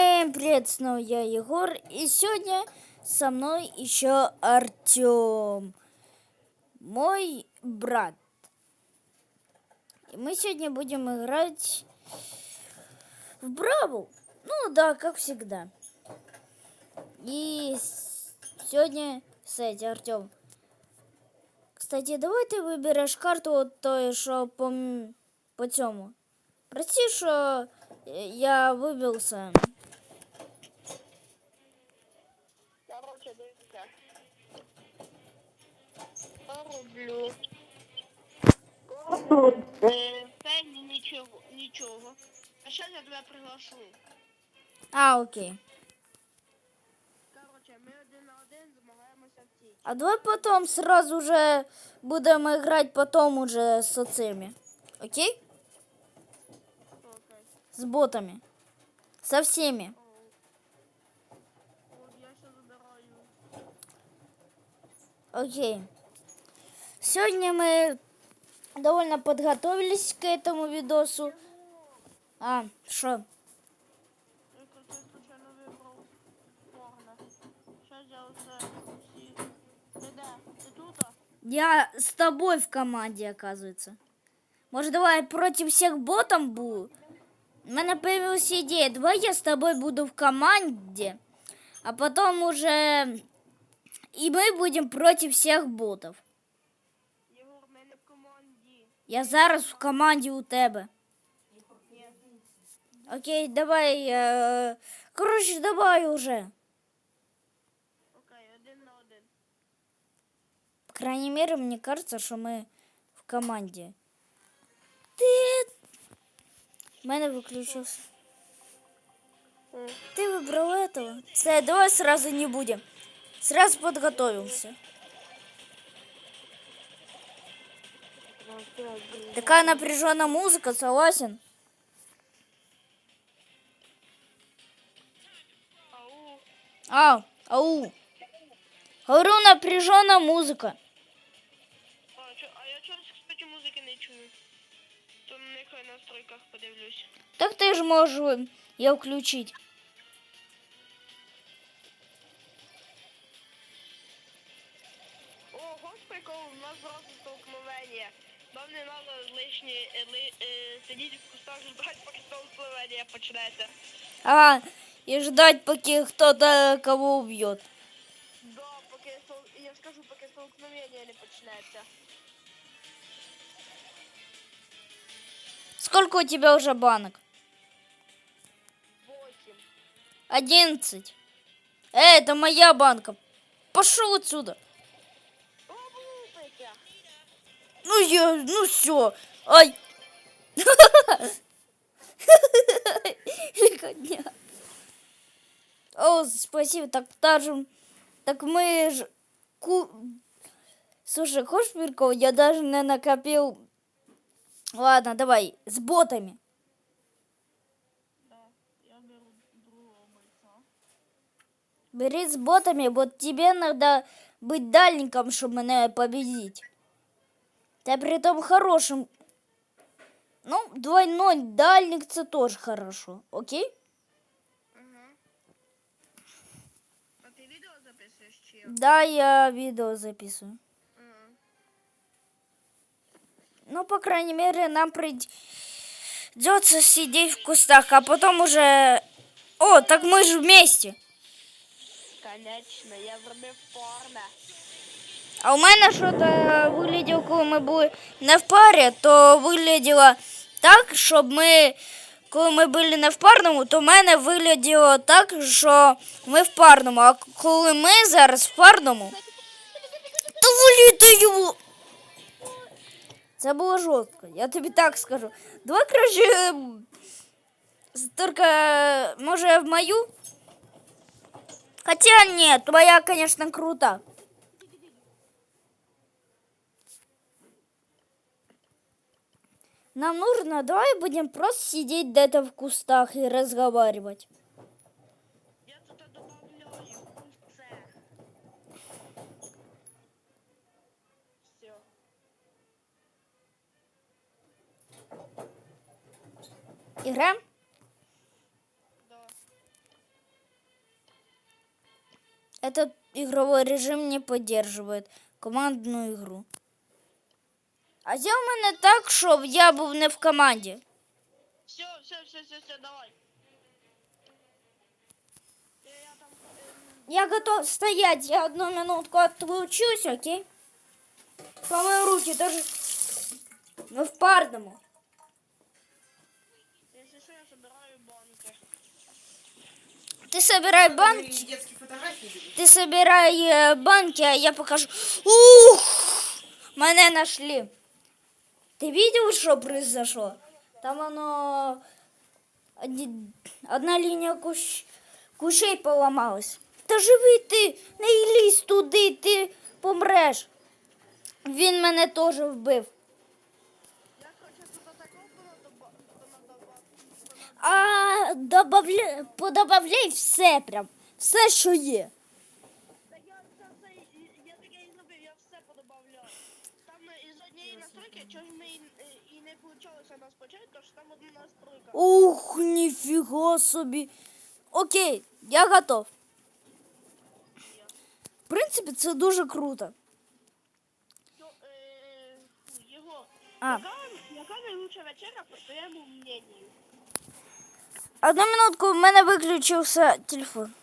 Всем привет, снова я Егор, и сегодня со мной еще Артем, мой брат. И мы сегодня будем играть в Бравл. Ну да, как всегда. И сегодня, кстати, Артем, кстати, давай ты выберешь карту от той, що по, по цьому. Прости, що е, я вибився. Короче, дивіться Роблю. Е, Це ні- нічого, нічого. А зараз я тебе приглашу. А, окей. Короче, ми один на один змагаємося в тій. А давай потом сразу же будем играть потом уже с цими. Окей? Окей. С ботами. Со всеми. О. От я ще забираю. Окей. Сегодня мы довольно подготовились к этому видосу. А, что? Я с тобой в команде, оказывается. Может, давай против всех ботов буду? У меня появилась идея. Давай я с тобой буду в команде, а потом уже и мы будем против всех ботов. Я зараз в команді у тебе. Окей, давай. Е... Коротше, давай уже. Окей, один на один. По крайней мере, мне кажется, что мы в команде. Ты... У мене выключился. Ты выбрал этого? Все, давай сразу не будем. Сразу подготовимся. Такая напряженная музыка, согласен? Ау. А, ау. Говорю, напряженная музыка. А, чо, а я чогось, кстати, музики не чую. То нехай на настройках подивлюсь. Так ты же можешь ее включить. О, хоч прикол, у нас зразу столкновення. Нам не треба лишні е, ли, е, сидіти в кустах ждати, поки столкновення почнеться. А, и ждать, пока кто-то кого убьет. Да, поки я скажу, поки столкновення не почнеться. Сколько у тебя уже банок? Восемь. Одиннадцать. Э, это моя банка. Пошел отсюда. Ну я, ну все. Ай. Леготня. О, спасибо, так даже, так мы ж, ку... Слушай, хочешь прикол? Я даже не накопил. Ладно, давай, с ботами. Да. Бери с ботами, вот тебе надо быть дальником, чтобы меня победить. Да при том хорошим. Ну, двойной дальник это тоже хорошо, окей? Угу. А ти відео записуєш чи? Да, я видео записываю. Угу. Ну, по крайней мере, нам придется сидеть в кустах, а потом уже... О, так мы же вместе. Конечно, я зробив порно. А у мене що-то виглядело, коли ми були не в парі, то виглядело так, щоб ми, коли ми були не в парному, то в мене виглядело так, що ми в парному. А коли ми зараз в парному, то вилітаю. Це було жорстко, я тобі так скажу. Давай краще ем, тільки, може, в мою? Хотя нет, твоя, конечно, крута. Нам нужно, давай будем просто сидеть где-то в кустах и разговаривать. Я тут добавляю курсе. Все. Играем? Да. Этот игровой режим не поддерживает командну ігру. А я в мене так, щоб я був не в команді. Все, все, все, все, все, давай. Я, готов стоять. Я одну минутку отлучусь, окей? Помою руки даже. Мы в парному. якщо що, я собираю банки. Ты собирай банки. Ты собирай э, банки, а я покажу. Ух! Мене нашли. Ты видел, что произошло? Там оно... Одна линия кущ... кущей поломалась. Та живи ти, не лізь туди, ти помреш. Він мене теж вбив. А добавля... подобавляй все прям. Все, що є. однієї настройки, чого ми і, е, і не вийшло у нас почати, тому що там одна настройка. Ух, ніфіга собі. Окей, я готов. В принципі, це дуже круто. Ну, е, фу, його. А. Яка, яка найлучша вечеря по твоєму мнению? Одну минутку, в мене виключився телефон.